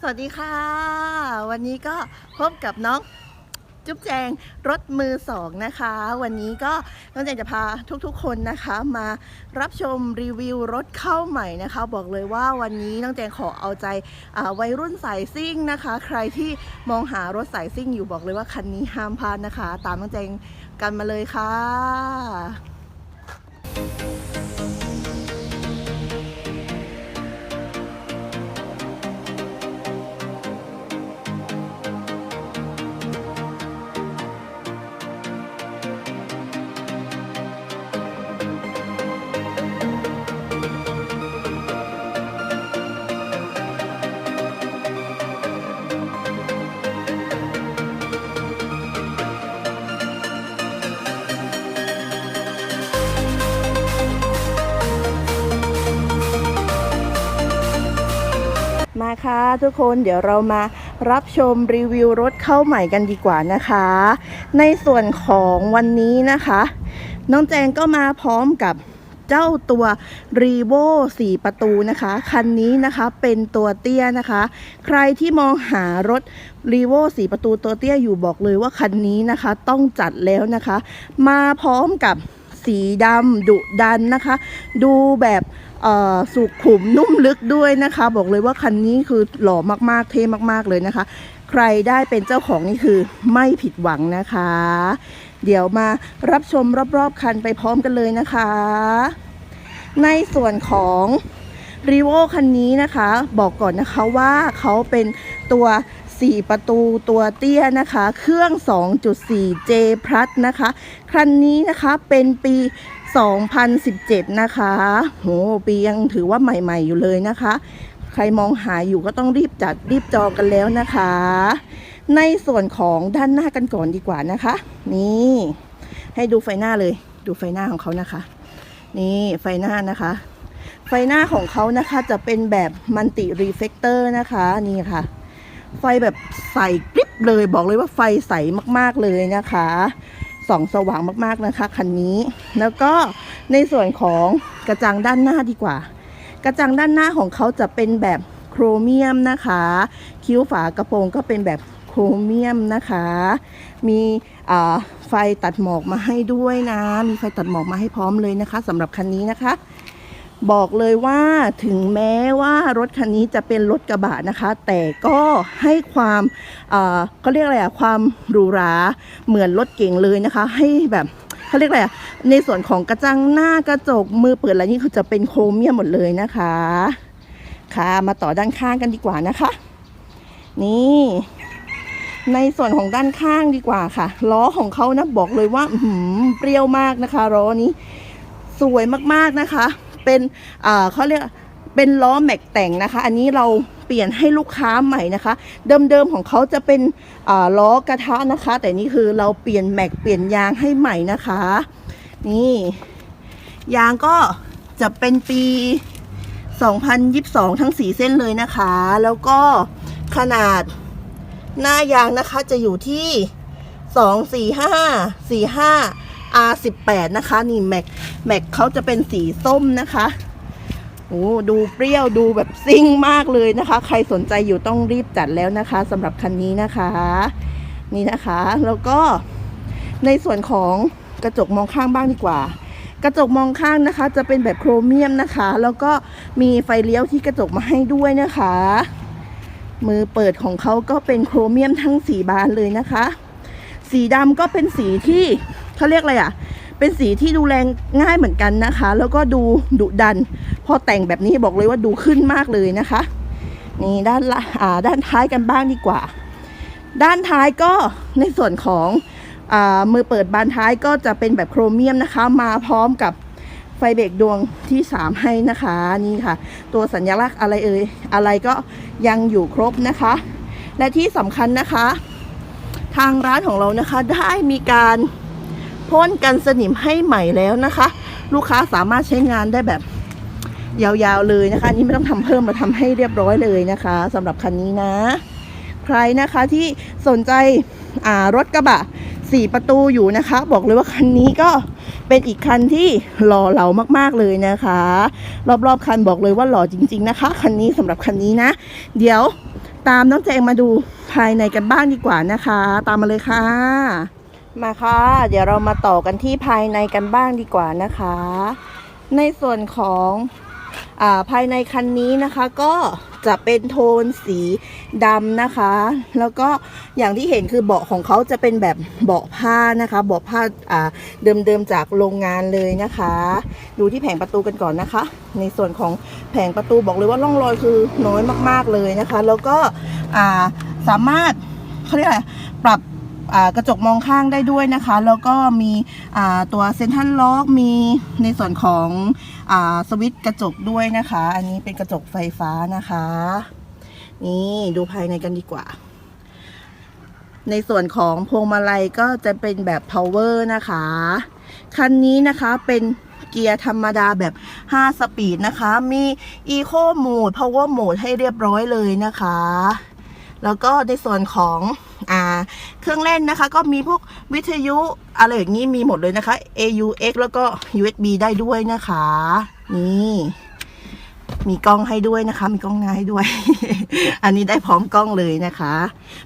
สวัสดีค่ะ วันนี้ก็พบกับน้องจุ๊บแจงรถมือสองนะคะ วันนี้ก็น้องแจงจะพาทุกๆคนนะคะ มารับชมรีวิวรถเข้าใหม่นะคะ บอกเลยว่าวันนี้น้องแจงขอเอาใจวัยรุ่นสายซิ่งนะคะ ใครที่มองหารถสายซิ่งอยู่บอกเลยว่าคันนี้ห้ามพลาดนะคะ ตามน้องแจงกันมาเลยค่ะ มาค่ะทุกคนเดี๋ยวเรามารับชมรีวิวรถเข้าใหม่กันดีกว่านะคะ ในส่วนของวันนี้นะคะ น้องแจงก็มาพร้อมกับเจ้าตัว r e v o 4ประตูนะคะ คันนี้นะคะเป็นตัวเตี้ยนะคะ ใครที่มองหารถ r e v o 4ประตูตัวเตี้ยอยู่บอกเลยว่าคันนี้นะคะ ต้องจัดแล้วนะคะ มาพร้อมกับสีดำดุดันนะคะ ดูแบบ สุขุมนุ่มลึกด้วยนะคะ บอกเลยว่าคันนี้คือหล่อมากๆเท่มากๆเลยนะคะ ใครได้เป็นเจ้าของนี่คือไม่ผิดหวังนะคะ เดี๋ยวมารับชมรอบๆคันไปพร้อมกันเลยนะคะ ในส่วนของรีโวคันนี้นะคะ บอกก่อนนะคะว่าเขาเป็นตัว 4 ประตูตัวเตี้ยนะคะ เครื่อง 2.4 J Plus นะคะ คันนี้นะคะเป็นปี 2017 นะคะ โห ปียังถือว่าใหม่ๆอยู่เลยนะคะ ใครมองหาอยู่ก็ต้องรีบจัดรีบจองกันแล้วนะคะ ในส่วนของด้านหน้ากันก่อนดีกว่านะคะ นี่ ให้ดูไฟหน้าเลย ดูไฟหน้าของเขานะคะ นี่ไฟหน้านะคะไฟหน้าของเขานะคะจะเป็นแบบมันติรีเฟกเตอร์นะคะ นี่ค่ะ ไฟแบบใสกริบเลยบอกเลยว่าไฟใสมากๆเลยนะคะส่องสว่างมากๆนะคะคันนี้ แล้วก็ในส่วนของกระจังด้านหน้าดีกว่า กระจังด้านหน้าของเขาจะเป็นแบบโครเมียมนะคะ คิ้วฝากระโปรงก็เป็นแบบโครเมียมนะคะ มีไฟตัดหมอกมาให้ด้วยนะ มีไฟตัดหมอกมาให้พร้อมเลยนะคะสำหรับคันนี้นะคะ บอกเลยว่าถึงแม้ว่ารถคันนี้จะเป็นรถกระบะนะคะ แต่ก็ให้ความเอ่อเขาเรียกอะไรอะความหรูหราเหมือนรถเก่งเลยนะคะ ให้แบบเขาเรียกอะไรอะในส่วนของกระจังหน้ากระจกมือเปิดอะไรนี่คือจะเป็นโครเมียมหมดเลยนะคะ ค่ะมาต่อด้านข้างกันดีกว่านะคะ นี่ ในส่วนของด้านข้างดีกว่าค่ะล้อของเขานะบอกเลยว่าหือเปรี้ยวมากนะคะล้อนี้ สวยมากๆนะคะ เป็นเขาเรียกเป็นล้อแม็กแต่งนะคะ อันนี้เราเปลี่ยนให้ลูกค้าใหม่นะคะ เดิมๆของเขาจะเป็นล้อกระทะนะคะ แต่นี่คือเราเปลี่ยนแม็กเปลี่ยนยางให้ใหม่นะคะ นี่ยางก็จะเป็นปี 2022 ทั้งสีเส้นเลยนะคะ แล้วก็ขนาดหน้ายางนะคะจะอยู่ที่ 2 4 5 4 5 R18 นะคะนี่แม็กแม็กเขาจะเป็นสีส้มนะคะโอ้ดูเปรี้ยวดูแบบซิ่งมากเลยนะคะ ใครสนใจอยู่ต้องรีบจัดแล้วนะคะสำหรับคันนี้นะคะ นี่นะคะ แล้วก็ในส่วนของกระจกมองข้างบ้างดีกว่า กระจกมองข้างนะคะ จะเป็นแบบโครเมียมนะคะ แล้วก็มีไฟเลี้ยวที่กระจกมาให้ด้วยนะคะ มือเปิดของเขาก็เป็นโครเมียมทั้งสีบานเลยนะคะ สีดำก็เป็นสีที่ เขาเรียกอะไรอะ เป็นสีที่ดูแลง่ายเหมือนกันนะคะ แล้วก็ดูดุดัน พอแต่งแบบนี้บอกเลยว่าดูขึ้นมากเลยนะคะ นี่ด้านละอ่าด้านท้ายกันบ้างดีกว่า ด้านท้ายก็ในส่วนของอามือเปิดบานท้ายก็จะเป็นแบบโครเมียมนะคะ มาพร้อมกับไฟเบรกดวงที่ 3 ให้นะคะนี่ค่ะ ตัวสัญลักษณ์อะไรเอ่ยอะไรก็ยังอยู่ครบนะคะ และที่สำคัญนะคะ ทางร้านของเรานะคะได้มีการ พ่นกันสนิมให้ใหม่แล้วนะคะ ลูกค้าสามารถใช้งานได้แบบยาวๆเลยนะคะอันนี้ไม่ต้องทำเพิ่มมาทำให้เรียบร้อยเลยนะคะสำหรับคันนี้นะ ใครนะคะที่สนใจอ่ารถกระบะสี่ประตูอยู่นะคะ บอกเลยว่าคันนี้ก็เป็นอีกคันที่หล่อเหลามากๆเลยนะคะ รอบๆคันบอกเลยว่าหล่อจริง ๆ นะคะคันนี้สำหรับคันนี้นะ เดี๋ยวตามน้องแจงมาดูภายในกันบ้างดีกว่านะคะ ตามมาเลยค่ะ มาค่ะ เดี๋ยวเรามาต่อกันที่ภายในกันบ้างดีกว่านะคะ ในส่วนของอาภายในคันนี้นะคะก็จะเป็นโทนสีดำนะคะ แล้วก็อย่างที่เห็นคือเบาะของเขาจะเป็นแบบเบาะผ้านะคะเบาะผ้าอ่าเดิมๆจากโรงงานเลยนะคะ ดูที่แผงประตูกันก่อนนะคะ ในส่วนของแผงประตูบอกเลยว่าร่องรอยคือน้อยมากๆเลยนะคะ แล้วก็อ่าสามารถเขาเรียกอะไรปรับ กระจกมองข้างได้ด้วยนะคะ แล้วก็มีตัวเซนทันล็อกมีในส่วนของอสวิตช์กระจกด้วยนะคะ อันนี้เป็นกระจกไฟฟ้านะคะ นี่ดูภายในกันดีกว่า ในส่วนของพวงมาลัยก็จะเป็นแบบ power นะคะ คันนี้นะคะเป็นเกียร์ธรรมดาแบบ 5 สปีดนะคะ มี Eco Mode Power Mode ให้เรียบร้อยเลยนะคะ แล้วก็ในส่วนของอ่าเครื่องเล่นนะคะ ก็มีพวกวิทยุอะไรอย่างนี้มีหมดเลยนะคะ AUX แล้วก็ USB ได้ด้วยนะคะ นี่มีกล้องให้ด้วยนะคะ มีกล้องหน้าให้ด้วย อันนี้ได้พร้อมกล้องเลยนะคะ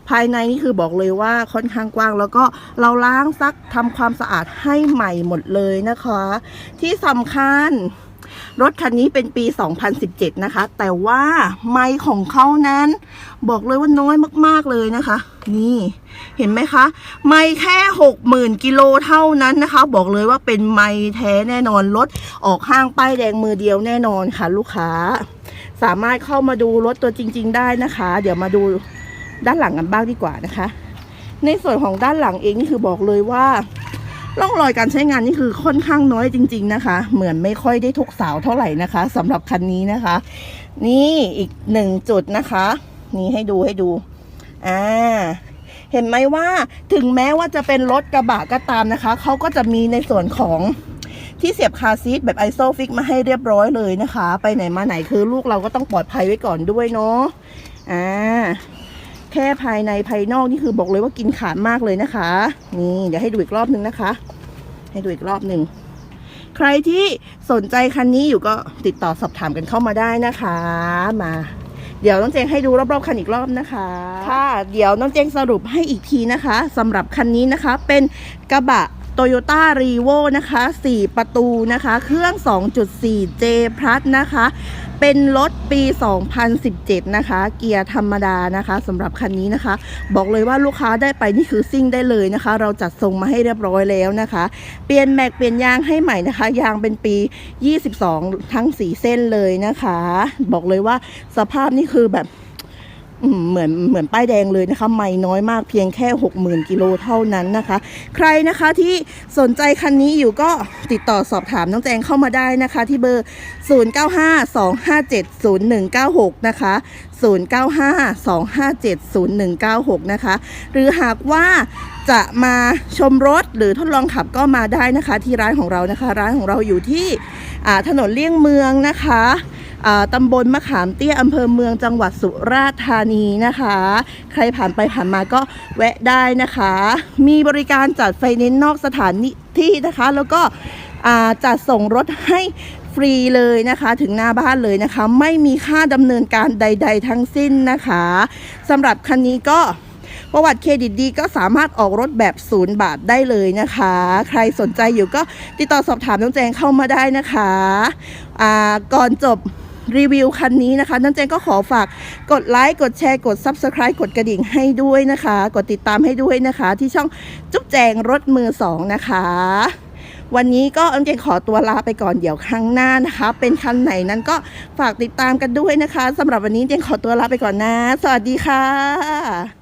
ภายในนี่คือบอกเลยว่าค่อนข้างกว้าง แล้วก็เราล้างซักทำความสะอาดให้ใหม่หมดเลยนะคะ ที่สำคัญ รถคันนี้เป็นปี 2017 นะคะ แต่ว่าไมค์ของเขานั้น บอกเลยว่าน้อยมากๆเลยนะคะ นี่เห็นไหมคะ ไมค์แค่ 60,000กิโลเท่านั้นนะคะ บอกเลยว่าเป็นไมค์แท้แน่นอนรถออกห้างป้ายแดงมือเดียวแน่นอนค่ะ ลูกค้า สามารถเข้ามาดูรถตัวจริง ๆ ได้นะคะ เดี๋ยวมาดูด้านหลังกันบ้างดีกว่านะคะ ในส่วนของด้านหลังเองนี่คือบอกเลยว่า ร่องรอยการใช้งานนี่คือค่อนข้างน้อยจริง ๆนะคะ เหมือนไม่ค่อยได้ทุกสาวเท่าไหร่นะคะสำหรับคันนี้นะคะ นี่อีกหนึ่งจุดนะคะ นี่ให้ดูให้ดูอ่าเห็นไหมว่าถึงแม้ว่าจะเป็นรถกระบะก็ตามนะคะเขาก็จะมีในส่วนของที่เสียบคาซีทแบบไอโซฟิกมาให้เรียบร้อยเลยนะคะ ไปไหนมาไหนคือลูกเราก็ต้องปลอดภัยไว้ก่อนด้วยเนาะอ่า แค่ภายในภายนอกนี่คือบอกเลยว่ากินขาดมากเลยนะคะ นี่เดี๋ยวให้ดูอีกรอบนึงนะคะ ให้ดูอีกรอบหนึ่งใครที่สนใจคันนี้อยู่ก็ติดต่อสอบถามกันเข้ามาได้นะคะมาเดี๋ยวน้องเจงให้ดูรอบๆคันอีกรอบนะคะ ค่ะ เดี๋ยวน้องเจงสรุปให้อีกทีนะคะสำหรับคันนี้นะคะเป็นกระบะ Toyota r e v o นะคะ 4 ประตูนะคะ เครื่อง 2.4 J Plus นะคะ เป็นรถปี 2017 นะคะ เกียร์ธรรมดานะคะสำหรับคันนี้นะคะ บอกเลยว่าลูกค้าได้ไปนี่คือซิ่งได้เลยนะคะ เราจัดทรงมาให้เรียบร้อยแล้วนะคะ เปลี่ยนแม็กเปลี่ยนยางให้ใหม่นะคะ ยางเป็นปี 22 ทั้ง 4 เส้นเลยนะคะ บอกเลยว่าสภาพนี่คือแบบ เหมือนเหมือนป้ายแดงเลยนะคะ ไม่น้อยมากเพียงแค่ 60,000 กิโลเท่านั้นนะคะ ใครนะคะที่สนใจคันนี้อยู่ก็ติดต่อสอบถามน้องแจงเข้ามาได้นะคะ ที่เบอร์ 0952570196 นะคะ 0952570196 นะคะ หรือหากว่าจะมาชมรถหรือทดลองขับก็มาได้นะคะ ที่ร้านของเรานะคะ ร้านของเราอยู่ที่ถนนเลี่ยงเมืองนะคะ ตำบลมะขามเตี้ยอำเภอเมืองจังหวัดสุราษฎร์ธานีนะคะ ใครผ่านไปผ่านมาก็แวะได้นะคะ มีบริการจัดไฟแนนนอกสถานที่นะคะ แล้วก็จัดส่งรถให้ฟรีเลยนะคะถึงหน้าบ้านเลยนะคะ ไม่มีค่าดำเนินการใด ๆ ทั้งสิ้นนะคะสำหรับคันนี้ก็ประวัติเครดิตดีก็สามารถออกรถแบบศูนย์บาทได้เลยนะคะ ใครสนใจอยู่ก็ติดต่อสอบถามน้องแจงเข้ามาได้นะคะก่อนจบ รีวิวคันนี้นะคะนั่นเจงก็ขอฝากกดไลค์กดแชร์กด Subscribe กดกระดิ่งให้ด้วยนะคะ กดติดตามให้ด้วยนะคะ ที่ช่องจุ๊บแจงรถมือสองนะคะ วันนี้ก็นั่นเจงขอตัวลาไปก่อนเดี๋ยวครั้งหน้านะคะ เป็นคันไหนนั้นก็ฝากติดตามกันด้วยนะคะสำหรับวันนี้เจงขอตัวลาไปก่อนนะ สวัสดีค่ะ